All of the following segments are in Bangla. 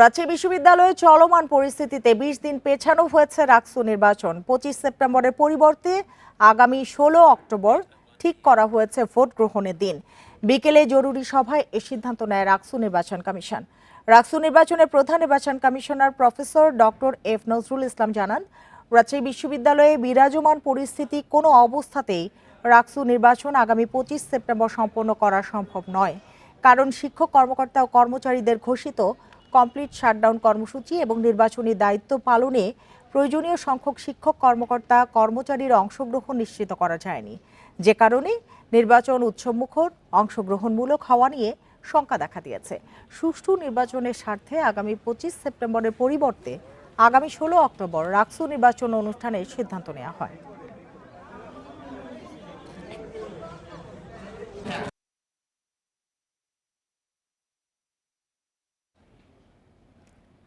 রাজশাহী বিশ্ববিদ্যালয়ে চলমান পরিস্থিতিতে বিশ দিন পেছানো হয়েছে রাকসু নির্বাচন। পঁচিশ সেপ্টেম্বরের পরিবর্তে আগামী ষোলো অক্টোবর ঠিক করা হয়েছে ভোট গ্রহণের দিন। বিকেলে জরুরি সভায় এ সিদ্ধান্ত নেয় রাকসু নির্বাচন কমিশন। রাকসু নির্বাচনের প্রধান নির্বাচন commissioner professor doctor F Nazrul Islam জানান রাজশাহী বিশ্ববিদ্যালয়ে বিরাজমান পরিস্থিতি কোনো অবস্থাতেই রাকসু নির্বাচন আগামী পঁচিশ সেপ্টেম্বর সম্পন্ন করা সম্ভব নয়। কারণ শিক্ষক, কর্মকর্তা ও কর্মচারীদের ঘোষিত কমপ্লিট শাটডাউন কর্মসূচি এবং নির্বাচনী দায়িত্ব পালনে প্রয়োজনীয় সংখ্যক শিক্ষক, কর্মকর্তা, কর্মচারীর অংশগ্রহণ নিশ্চিত করা যায়নি। যে কারণে নির্বাচন উৎসবমুখর, অংশগ্রহণমূলক হওয়া নিয়ে শঙ্কা দেখা দিয়েছে। সুষ্ঠু নির্বাচনের স্বার্থে আগামী পঁচিশ সেপ্টেম্বরের পরিবর্তে আগামী ষোলো অক্টোবর রাকসু নির্বাচন অনুষ্ঠানের সিদ্ধান্ত নেওয়া হয়।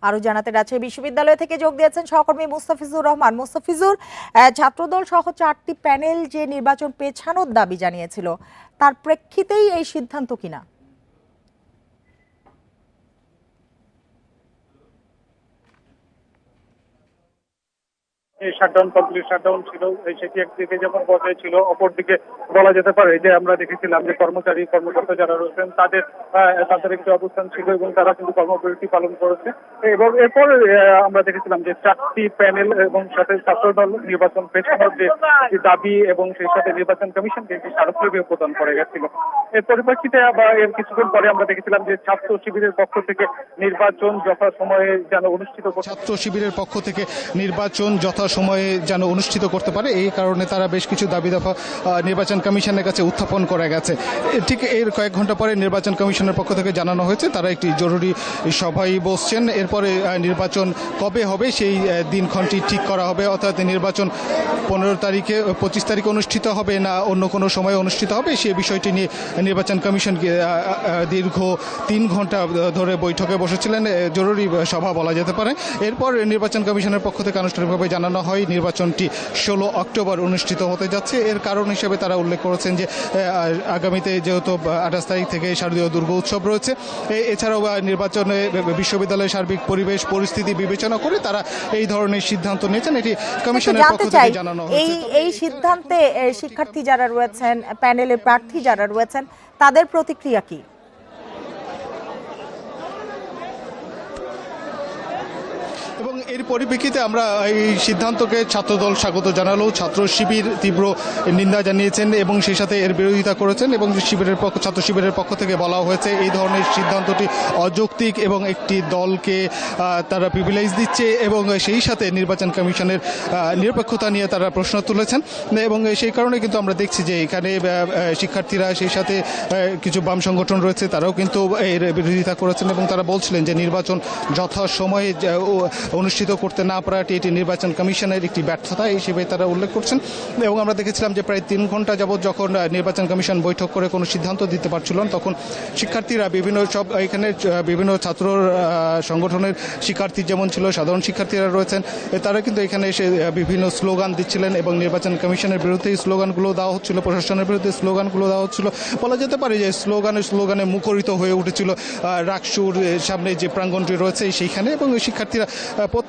আরও জানাতে রাজশাহী বিশ্ববিদ্যালয় থেকে যোগ দিয়েছেন সহকর্মী মুস্তাফিজুর রহমান। মুস্তাফিজুর ছাত্রদল সহ চারটি প্যানেল যে নির্বাচন পেছানোর দাবি জানিয়েছিল, তার প্রেক্ষিতেই এই সিদ্ধান্ত কিনা এই শাটডাউন কমপ্লিট শাটডাউন ছিল সেটি একদিকে যেমন বজায় ছিল, অপরদিকে বলা যেতে পারে যে আমরা দেখেছিলাম যে কর্মচারী, কর্মকর্তা যারা রয়েছেন, তাদের তাদের একটি অবস্থান ছিল এবং তারা কিন্তু কর্মবিরতি পালন করেছে। এবং এরপর আমরা দেখেছিলাম যে চারটি প্যানেল এবং সাথে ছাত্রদল নির্বাচন পেছানোর যে দাবি এবং সেই সাথে নির্বাচন কমিশনকে একটি স্মারকলিপি প্রদান করে গেছিল। এর পরিপ্রেক্ষিতে আবার এর কিছুক্ষণ পরে আমরা দেখেছিলাম যে ছাত্র শিবিরের পক্ষ থেকে নির্বাচন যথাসময়ে যেন অনুষ্ঠিত ছাত্র শিবিরের পক্ষ থেকে নির্বাচন যথাসময়ে যেন অনুষ্ঠিত করতে পারে, এই কারণে তারা বেশ কিছু দাবি দফা নির্বাচন কমিশনের কাছে উত্থাপন করে গেছে। ঠিক এর কয়েক ঘণ্টা পরে নির্বাচন কমিশনের পক্ষ থেকে জানানো হয়েছে, তারা একটি জরুরি সভায় বসছেন। এরপরে নির্বাচন কবে হবে সেই দিনক্ষণটি ঠিক করা হবে, অর্থাৎ নির্বাচন পনেরো তারিখে, পঁচিশ তারিখে অনুষ্ঠিত হবে না অন্য কোনো সময় অনুষ্ঠিত হবে সেই বিষয়টি নিয়ে নির্বাচন কমিশন দীর্ঘ তিন ঘণ্টা ধরে বৈঠকে বসেছিলেন। জরুরি সভা বলা যেতে পারে। এরপর নির্বাচন কমিশনের পক্ষ থেকে আনুষ্ঠানিকভাবে জানানো হয়, নির্বাচনটি ষোলো অক্টোবর অনুষ্ঠিত হতে যাচ্ছে। এর কারণ হিসেবে তারা উল্লেখ করেছেন যে আগামীতে যেহেতু আঠাশ তারিখ থেকে শারদীয় দুর্গা উৎসব রয়েছে এছাড়াও নির্বাচনে বিশ্ববিদ্যালয়ের সার্বিক পরিবেশ, পরিস্থিতি বিবেচনা করে তারা এই ধরনের সিদ্ধান্ত নিয়েছেন। এটি কমিশনের পক্ষ থেকে জানানো হয়েছে। এই সিদ্ধান্তে শিক্ষার্থী যারা রয়েছেন, প্যানেলের প্রার্থী যারা রয়েছেন তাদের প্রতিক্রিয়া কি এবং এর পরিপ্রেক্ষিতে আমরা এই সিদ্ধান্তকে ছাত্রদল স্বাগত জানালো। ছাত্র শিবির তীব্র নিন্দা জানিয়েছেন এবং সেই সাথে এর বিরোধিতা করেছেন এবং শিবিরের পক্ষ ছাত্র শিবিরের পক্ষ থেকে বলা হয়েছে এই ধরনের সিদ্ধান্তটি অযৌক্তিক এবং একটি দলকে তারা প্রিভিলেজ দিচ্ছে এবং সেই সাথে নির্বাচন কমিশনের নিরপেক্ষতা নিয়ে তারা প্রশ্ন তুলেছেন। এবং সেই কারণে কিন্তু আমরা দেখছি যে এখানে শিক্ষার্থীরা সেই সাথে কিছু বাম সংগঠন রয়েছে তারাও কিন্তু এর বিরোধিতা করেছেন এবং তারা বলছিলেন যে নির্বাচন যথাসময়ে যে, অনুষ্ঠিত করতে না পারাটি এটি নির্বাচন কমিশনের একটি ব্যর্থতা হিসেবে তারা উল্লেখ করছেন। এবং আমরা দেখেছিলাম যে প্রায় তিন ঘণ্টা যাবৎ যখন নির্বাচন কমিশন বৈঠক করে কোনো সিদ্ধান্ত দিতে পারছিল না, তখন শিক্ষার্থীরা বিভিন্ন সব এখানে বিভিন্ন ছাত্র সংগঠনের শিক্ষার্থী যেমন ছিল সাধারণ শিক্ষার্থীরা রয়েছেন তারা কিন্তু এখানে এসে বিভিন্ন স্লোগান দিচ্ছিলেন এবং নির্বাচন কমিশনের বিরুদ্ধে স্লোগানগুলো দেওয়া হচ্ছিল প্রশাসনের বিরুদ্ধে স্লোগানগুলো দেওয়া হচ্ছিল। বলা যেতে পারে যে স্লোগানে স্লোগানে মুখরিত হয়ে উঠেছিল রাকসুর সামনে যে প্রাঙ্গণটি রয়েছে সেইখানে এবং শিক্ষার্থীরা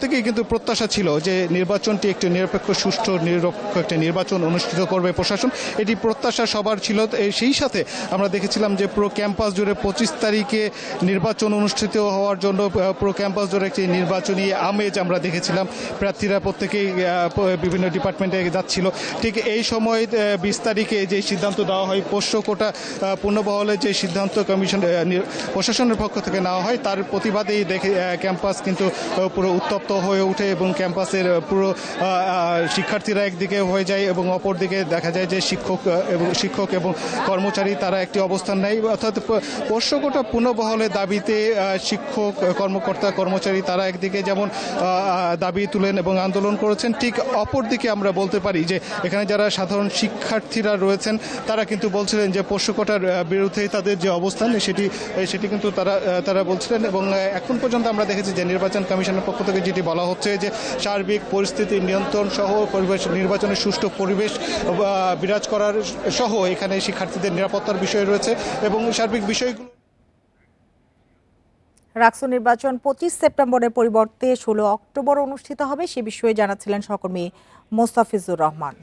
প্রত্যেকেই কিন্তু প্রত্যাশা ছিল যে নির্বাচনটি একটি নিরপেক্ষ, সুষ্ঠু, নিরপেক্ষ একটি নির্বাচন অনুষ্ঠিত করবে প্রশাসন। এটি প্রত্যাশা সবার ছিল। সেই সাথে আমরা দেখেছিলাম যে পুরো ক্যাম্পাস জুড়ে পঁচিশ তারিখে নির্বাচন অনুষ্ঠিত হওয়ার জন্য পুরো ক্যাম্পাস জুড়ে একটি নির্বাচনী আমেজ আমরা দেখেছিলাম। প্রার্থীরা প্রত্যেকেই বিভিন্ন ডিপার্টমেন্টে যাচ্ছিল। ঠিক এই সময় বিশ তারিখে যে সিদ্ধান্ত দেওয়া হয়, পোষ্য কোটা পুনর্বহলের যে সিদ্ধান্ত কমিশন প্রশাসনের পক্ষ থেকে নেওয়া হয়, তার প্রতিবাদেই দেখে ক্যাম্পাস কিন্তু পুরো উত্তপ্ত হয়ে ওঠে এবং ক্যাম্পাসের পুরো শিক্ষার্থীরা একদিকে হয়ে যায় এবং অপরদিকে দেখা যায় যে শিক্ষক এবং শিক্ষক এবং কর্মচারী তারা একটি অবস্থান নেয়। অর্থাৎ প- পোষ্য কোটা পুনর্বহলের দাবিতে শিক্ষক কর্মকর্তা কর্মচারী তারা একদিকে যেমন দাবি তুলেন এবং আন্দোলন করেছেন ঠিক অপরদিকে আমরা বলতে পারি যে এখানে যারা সাধারণ শিক্ষার্থীরা রয়েছেন তারা কিন্তু বলছিলেন যে পোষ্য কোটার আহ, বিরুদ্ধে তাদের যে অবস্থান সেটি সেটি কিন্তু তারা তারা বলছিলেন এবং এখন পর্যন্ত আমরা দেখেছি যে নির্বাচন কমিশনের পক্ষ থেকে যেটি বলা হচ্ছে যে সার্বিক পরিস্থিতি নিয়ন্ত্রণ সহ পরিবেশ নির্বাচনের সুষ্ঠু পরিবেশ বিরাজ করার সহ এখানে শিক্ষার্থীদের নিরাপত্তার বিষয় রয়েছে এবং সার্বিক বিষয়গুলো রাকসু নির্বাচন পঁচিশ সেপ্টেম্বরের পরিবর্তে ষোলো অক্টোবর অনুষ্ঠিত হবে, সে বিষয়ে জানাচ্ছিলেন সহকর্মী মোস্তাফিজুর রহমান।